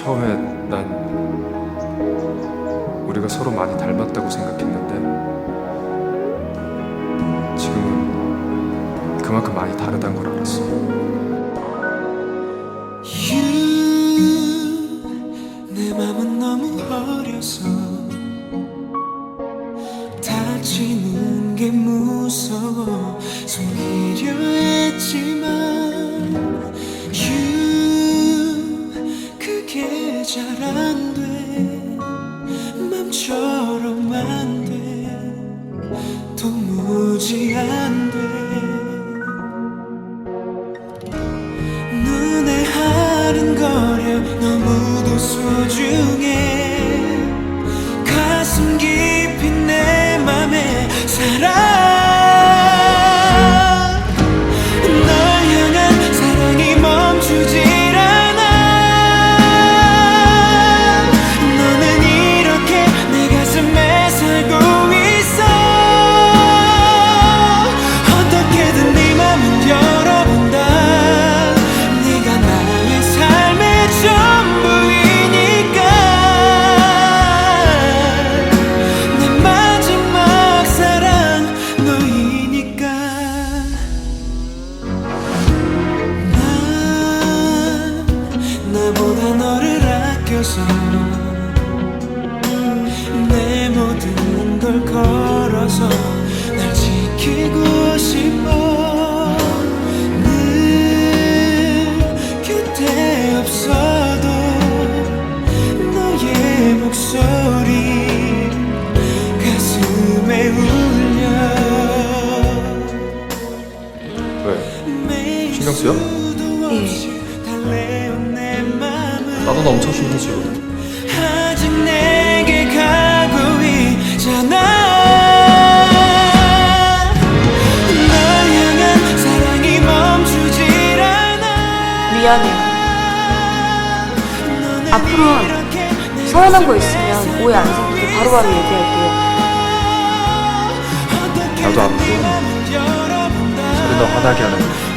처음에 난 우리가 서로 많이 닮았다고 생각했는데 맘에 아껴서 내 모든 걸 걸어서 날 지키고 싶어 늘 곁에 없어도 너의 목소리 가슴에 울려 왜? 신경 쓰여? 예. 나도 너 엄청 신경 쓰거든. 아직 내게 가고 있잖아 널 향한 사랑이 멈추질 않아 미안해. 앞으로 서운한 거 있으면 오해 안 생기게 바로바로 얘기할게요. 나도 앞으로 소리 너 화나게 하는 거